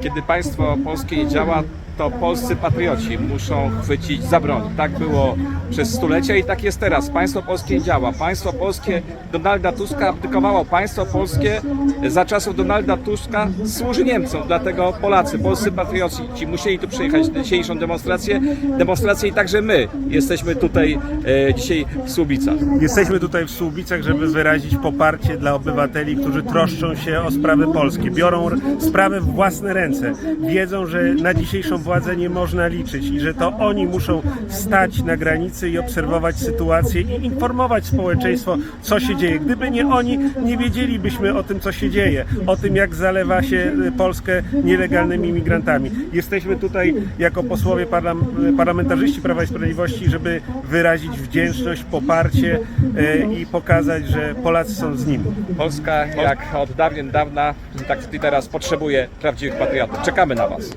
kiedy państwo polskie działa, to polscy patrioci muszą chwycić za broń. Tak było przez stulecia i tak jest teraz. Państwo polskie działa. Państwo polskie Donalda Tuska abdykowało. Państwo polskie za czasów Donalda Tuska służy Niemcom. Dlatego Polacy, polscy patrioci ci musieli tu przyjechać na dzisiejszą demonstrację. Demonstrację i także my jesteśmy tutaj e, dzisiaj w Słubicach. Jesteśmy tutaj w Słubicach, żeby wyrazić poparcie dla obywateli, którzy troszczą się o sprawy polskie. Biorą sprawę w własne ręce. Wiedzą, że na dzisiejszą władzę nie można liczyć i że to oni muszą stać na granicy i obserwować sytuację i informować społeczeństwo, co się dzieje. Gdyby nie oni, nie wiedzielibyśmy o tym, co się dzieje, o tym, jak zalewa się y, Polskę nielegalnymi migrantami. Jesteśmy tutaj jako posłowie parlam- parlamentarzyści Prawa i Sprawiedliwości, żeby wyrazić wdzięczność, poparcie y, i pokazać, że Polacy są z nimi. Polska jak od dawien dawna, tak i teraz potrzebuje prawdziwych patriotów. Czekamy na Was.